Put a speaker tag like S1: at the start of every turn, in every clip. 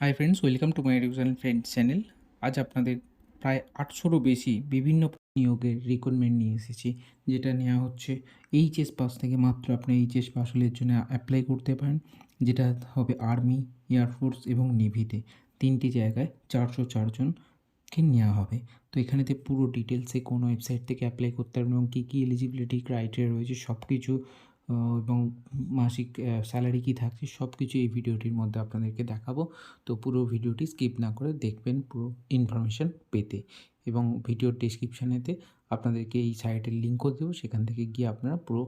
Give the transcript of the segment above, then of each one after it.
S1: Hi friends welcome to my education friends channel আজ আপনাদের প্রায় আটশোরও বেশি বিভিন্ন নিয়োগের রিক্রুটমেন্ট নিয়ে এসেছি, যেটা নেওয়া হচ্ছে এইচএস পাস থেকে মাত্র আপনি এইচএস পাস হলে জন্য অ্যাপ্লাই করতে পারেন, যেটা হবে আর্মি এয়ারফোর্স এবং নেভিতে তিনটি জায়গায় চারশো চারজনকে নেওয়া হবে। তো এখানেতে পুরো ডিটেলসে কোন ওয়েবসাইট থেকে অ্যাপ্লাই করতে পারবেন এবং কী কী এলিজিবিলিটি ক্রাইটেরিয়া রয়েছে সব কিছু এবং মাসিক স্যালারি কী থাকছে সব কিছু এই ভিডিওটির মধ্যে আপনাদেরকে দেখাবো। তো পুরো ভিডিওটি স্কিপ না করে দেখবেন পুরো ইনফরমেশান পেতে। এবং ভিডিওর ডিসক্রিপশানেতে আপনাদেরকে এই সাইটের লিঙ্কও দেবো। সেখান থেকে গিয়ে আপনারা পুরো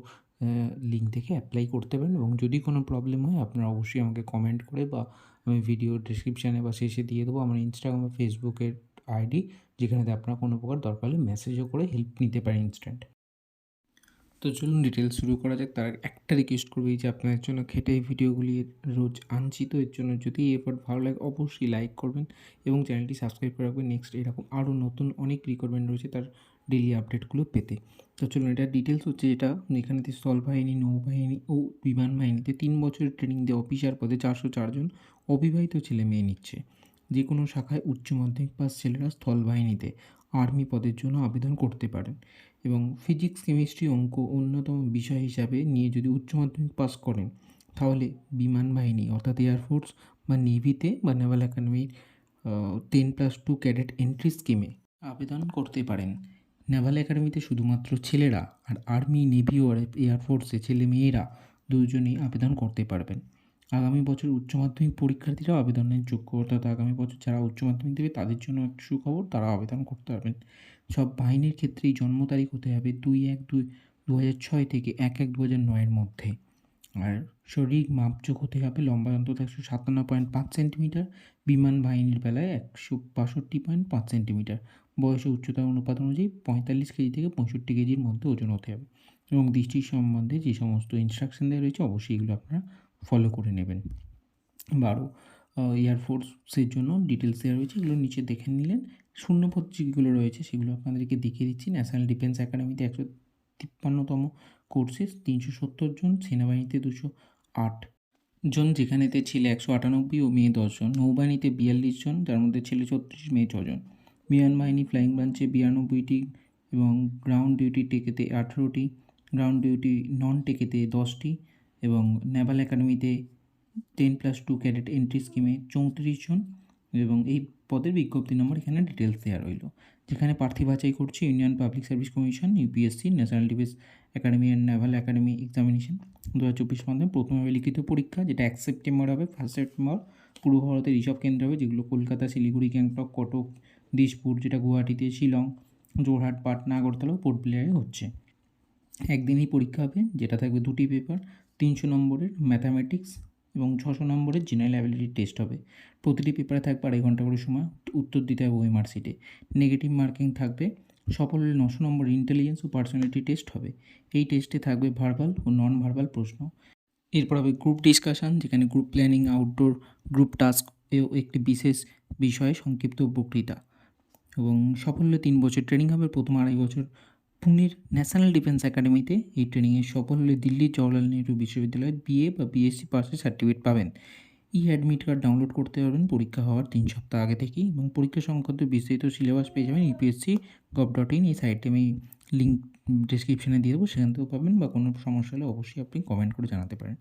S1: লিঙ্ক থেকে অ্যাপ্লাই করতে পারেন এবং যদি কোনো প্রবলেম হয়, আপনারা অবশ্যই আমাকে কমেন্ট করে বা আমি ভিডিও ডিসক্রিপশানে বা শেষে দিয়ে দেবো আমার ইনস্টাগ্রাম বা ফেসবুকের আইডি যেখানেতে আপনারা কোনো প্রকার দরকার হলে মেসেজও করে হেল্প নিতে পারেন ইনস্ট্যান্ট তো চলুন ডিটেলস শুরু করা যাক। তার একটা রিকোয়েস্ট করব যে আপনাদের জন্য খেটে এই ভিডিওগুলি রোজ আনছি, তো এর জন্য যদি এফার্ট ভালো লাগে, অবশ্যই লাইক করবেন এবং চ্যানেলটি সাবস্ক্রাইব করে রাখবেন। নেক্সট এরকম আরও নতুন অনেক রিকোয়ারমেন্ট রয়েছে তার ডেলি আপডেটগুলো পেতে। তো চলুন, এটা ডিটেলস হচ্ছে যেটা এখানেতে স্থলবাহিনী নৌবাহিনী ও বিমান বাহিনীতে তিন বছরের ট্রেনিং দিয়ে অফিসার পদে চারশো চারজন অবিবাহিত ছেলে মেয়ে নিচ্ছে। যে কোনো শাখায় উচ্চ মাধ্যমিক পাস ছেলেরা স্থলবাহিনীতে আর্মি পদের জন্য আবেদন করতে পারেন এবং ফিজিক্স, কেমিস্ট্রি অঙ্ক অন্যতম বিষয় হিসাবে নিয়ে যদি উচ্চ মাধ্যমিক পাস করেন, তাহলে বিমান বাহিনী অর্থাৎ এয়ারফোর্স বা নেভিতে বা নেভাল একাডেমির ten plus two cadet entry স্কিমে আবেদন করতে পারেন। নেভাল একাডেমিতে শুধুমাত্র ছেলেরা আর আর্মি নেভি ও এয়ারফোর্সে ছেলে মেয়েরা দুজনেই আবেদন করতে পারবেন। আগামী বছর উচ্চ মাধ্যমিক পরীক্ষার্থীরাও আবেদনের যোগ্য, অর্থাৎ আগামী বছর যারা উচ্চ মাধ্যমিক দেবে, তাদের জন্য এক সুখবর, তারা আবেদন করতে পারবেন। সব বাহিনীর ক্ষেত্রেই জন্ম তারিখ হতে হবে দুই এক দুই দু হাজার ছয় থেকে এক এক দু হাজার নয়ের মধ্যে। আর শরীর মাপযোগ হতে হবে লম্বা অন্তত একশো সাতান্ন পয়েন্ট পাঁচ সেন্টিমিটার, বিমান বাহিনীর বেলায় একশো বাষট্টি পয়েন্ট পাঁচ সেন্টিমিটার। বয়স ও উচ্চতা অনুপাত অনুযায়ী পঁয়তাল্লিশ কেজি থেকে পঁয়ষট্টি কেজির মধ্যে ওজন হতে হবে। এবং দৃষ্টির সম্বন্ধে যে সমস্ত ইনস্ট্রাকশন দেওয়া রয়েছে, অবশ্যই এগুলো আপনারা ফলো করে নেবেন। বারো এয়ারফোর্সের জন্য ডিটেলস দেওয়া রয়েছে, এগুলো নিচে দেখে নিলেন। শূন্যপদ যেগুলো রয়েছে, সেগুলো আপনাদেরকে দেখিয়ে দিচ্ছি। ন্যাশনাল ডিফেন্স একাডেমিতে একশো তিপ্পান্নতম কোর্সে তিনশো সত্তর জন, সেনাবাহিনীতে দুশো আট জন, যেখানেতে ছেলে একশো আটানব্বই ও মেয়ে দশজন নৌবাহিনীতে বিয়াল্লিশ জন, যার মধ্যে ছেলে ছত্রিশ, মেয়ে ছজন বিমান বাহিনী ফ্লাইং ব্রাঞ্চে বিরানব্বইটি এবং গ্রাউন্ড ডিউটি টেকেতে আঠেরোটি গ্রাউন্ড ডিউটি নন টেকেতে দশটি। এবং নেভাল একাডেমিতে ten plus two cadet entry স্কিমে চৌত্রিশ জন এবং এই পদের বিজ্ঞপ্তি নম্বর এখানে ডিটেলস দেওয়া রইল। যেখানে প্রার্থী বাছাই করছে union public service commission UPSC national defence academy and naval academy examination দু হাজার চব্বিশ মাধ্যমে প্রথমভাবে লিখিত পরীক্ষা, যেটা এক সেপ্টেম্বর হবে ফার্স্ট সেপ্টেম্বর। পূর্ব ভারতের এইসব কেন্দ্র হবে, যেগুলো কলকাতা, শিলিগুড়ি, গ্যাংটক, কটক দিসপুর যেটা গুয়াহাটিতে, শিলং জোরহাট পাটনা, আগরতলা পোর্ট ব্লেয়ারে হচ্ছে। একদিনই পরীক্ষা হবে, যেটা থাকবে দুটি পেপার তিনশো নম্বরের ম্যাথামেটিক্স এবং ছশো নম্বরের জেনারেল অ্যাবিলিটি টেস্ট হবে। প্রতিটি পেপারে থাকবে আড়াই ঘণ্টা করে সময়, উত্তর দিতে হবে ওএমআর সিটে নেগেটিভ মার্কিং থাকবে, সফল হলে নশো নম্বর ইন্টেলিজেন্স ও পার্সোনালিটি টেস্ট হবে। এই টেস্টে থাকবে ভার্বাল ও নন ভার্বাল প্রশ্ন। এরপর হবে গ্রুপ ডিসকাশন যেখানে group planning outdoor group task এও একটি বিশেষ বিষয়ে সংক্ষিপ্ত বক্তৃতা। এবং সাফল্য তিন বছর ট্রেনিং হবে, প্রথম আড়াই বছর পুনের ন্যাশনাল ডিফেন্স একাডেমিতে এই ট্রেনিংয়ে সফল হলে দিল্লির জওয়াহরলাল নেহরু বিশ্ববিদ্যালয়ের বিএ বা বিএসসি পাসের সার্টিফিকেট পাবেন। ই অ্যাডমিট কার্ড ডাউনলোড করতে পারবেন। পরীক্ষা হওয়ার তিন সপ্তাহ আগে থেকেই এবং পরীক্ষা সংক্রান্ত বিস্তারিত সিলেবাস পেয়ে যাবেন ইউপিএসসি গভ ডট ইন এই সাইটে আমি লিঙ্ক ডিসক্রিপশানে দিয়ে দেবো। সেখান থেকেও পাবেন বা কোনো সমস্যা হলে অবশ্যই আপনি কমেন্ট করে জানাতে পারেন।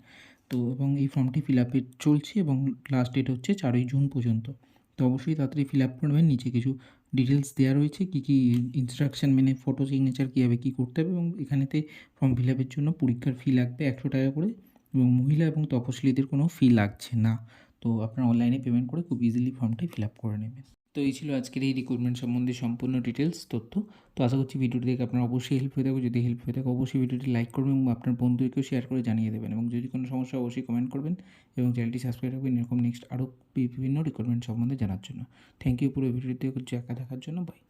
S1: তো এবং এই ফর্মটি ফিল আপে চলছে এবং লাস্ট ডেট হচ্ছে চারই জুন পর্যন্ত। তো অবশ্যই তাড়াতাড়ি ফিল আপ করবেন নিচে কিছু ডিটেলস দেওয়া রয়েছে, কী কী ইনস্ট্রাকশান মেনে ফটো সিগনেচার কীভাবে কী করতে হবে এবং এখানেতে ফর্ম ফিল আপের জন্য পরীক্ষার ফি লাগবে একশো টাকা করে এবং মহিলা এবং তপশিলীদের কোনো ফি লাগছে না। তো আপনারা অনলাইনে পেমেন্ট করে খুব ইজিলি ফর্মটি ফিল আপ করে নেবেন। তো এই ছিল আজকের এই রিক্রুটমেন্ট সম্বন্ধে সম্পূর্ণ ডিটেলস তথ্য। তো আশা করছি ভিডিওটি দেখে আপনার অবশ্যই হেল্প হয়ে থাকবে যদি হেল্প হয়ে থাকে, অবশ্যই ভিডিওটি লাইক করবেন এবং আপনার বন্ধুদেরকেও শেয়ার করে জানিয়ে দেবেন। এবং যদি কোনো সমস্যা, অবশ্যই কমেন্ট করবেন এবং চ্যানেলটি সাবস্ক্রাইব রাখবেন। এরকম নেক্সট আরও বিভিন্ন রিক্রুটমেন্ট সম্বন্ধে জানার জন্য। থ্যাংক ইউ পুরো ভিডিওটি দেখা দেখার জন্য। বাই